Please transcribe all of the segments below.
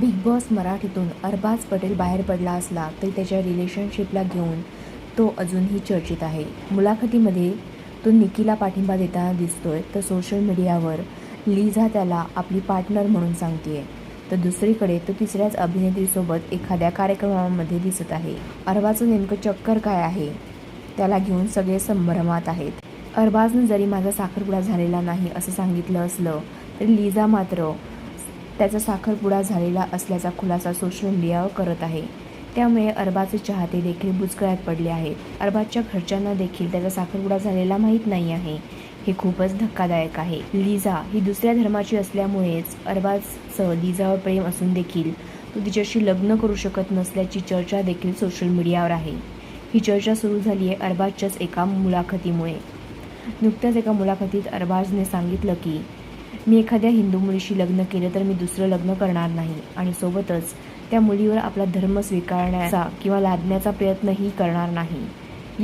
Big boss मराठीतून अरबाज पटेल बाहेर पडला असला तरी त्याच्या रिलेशनशिपला घेऊन तो अजूनही चर्चित आहे. मुलाखतीमध्ये तो निकीला पाठिंबा देताना दिसतोय तर सोशल मीडियावर लिझा त्याला आपली पार्टनर म्हणून सांगतेय. तर दुसरीकडे तो तिसऱ्याच अभिनेत्रीसोबत एखाद्या कार्यक्रमामध्ये दिसत आहे. अरबाजचं नेमकं चक्कर काय आहे? त्याला घेऊन सगळे संभ्रमात आहेत. अरबाजनं जरी माझा साखरपुडा झालेला नाही असं सांगितलं असलं तरी लिझा मात्र त्याचा साखरपुडा झालेला असल्याचा खुलासा सोशल मीडियावर करत आहे. त्यामुळे अरबाजचे चाहते देखील बुचकळ्यात पडले आहेत. अरबाजच्या घरच्यांना देखील त्याचा साखरपुडा झालेला माहीत नाही आहे. हे खूपच धक्कादायक आहे. लिझा ही दुसऱ्या धर्माची असल्यामुळेच अरबाजचं लिझावर प्रेम असून देखील तो तिच्याशी लग्न करू शकत नसल्याची चर्चा देखील सोशल मीडियावर आहे. ही चर्चा सुरू झाली आहे अरबाजच्याच एका मुलाखतीमुळे. नुकत्याच एका मुलाखतीत अरबाजने सांगितलं की मी एखाद्या हिंदू मुलीशी लग्न केलं तर मी दुसरं लग्न करणार नाही. आणि सोबतच त्या मुलीवर आपला धर्म स्वीकारण्याचा किंवा लादण्याचा प्रयत्नही करणार नाही.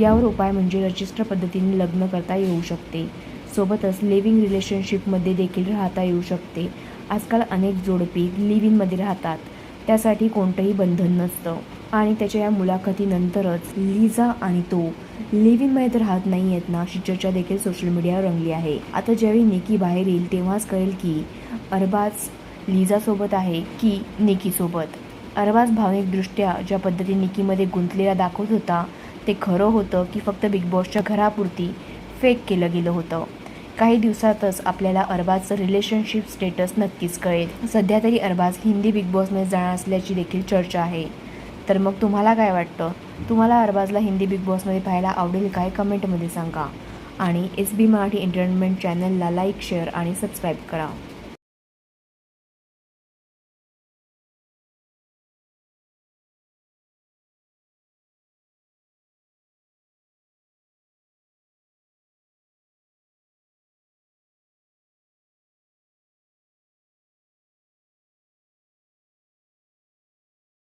यावर उपाय म्हणजे रजिस्टर पद्धतीने लग्न करता येऊ शकते. सोबतच लिव्हिंग रिलेशनशिपमध्ये देखील राहता येऊ शकते. आजकाल अनेक जोडपी लिव्ह इनमध्ये राहतात. त्यासाठी कोणतंही बंधन नसतं. आणि त्याच्या या मुलाखतीनंतरच लिझा आणि तो लिव्ह तर राहत नाही आहेत ना. अशी चर्चा देखील सोशल मीडियावर रंगली आहे. आता ज्यावेळी निकी बाहेर येईल तेव्हाच कळेल की अरबाज लिझासोबत आहे की निकीसोबत अरबाज भावनिकदृष्ट्या ज्या पद्धतीने निकीमध्ये गुंतलेला दाखवत होता ते खरं होतं की फक्त बिग बॉसच्या घरापुरती फेक केलं गेलं होतं. काही दिवसातच आपल्याला अरबाजचं रिलेशनशिप स्टेटस नक्कीच कळेल. सध्या तरी अरबाज हिंदी बिग बॉसमध्ये जाणार असल्याची देखील चर्चा आहे. तर मग तुम्हाला काय वाटतं? तुम्हाला अरबाजला हिंदी बिग बॉसमध्ये पाहायला आवडेल काय कमेंटमध्ये सांगा. आणि एस बी मराठी एंटरटेनमेंट चॅनलला लाईक शेअर आणि सबस्क्राईब करा.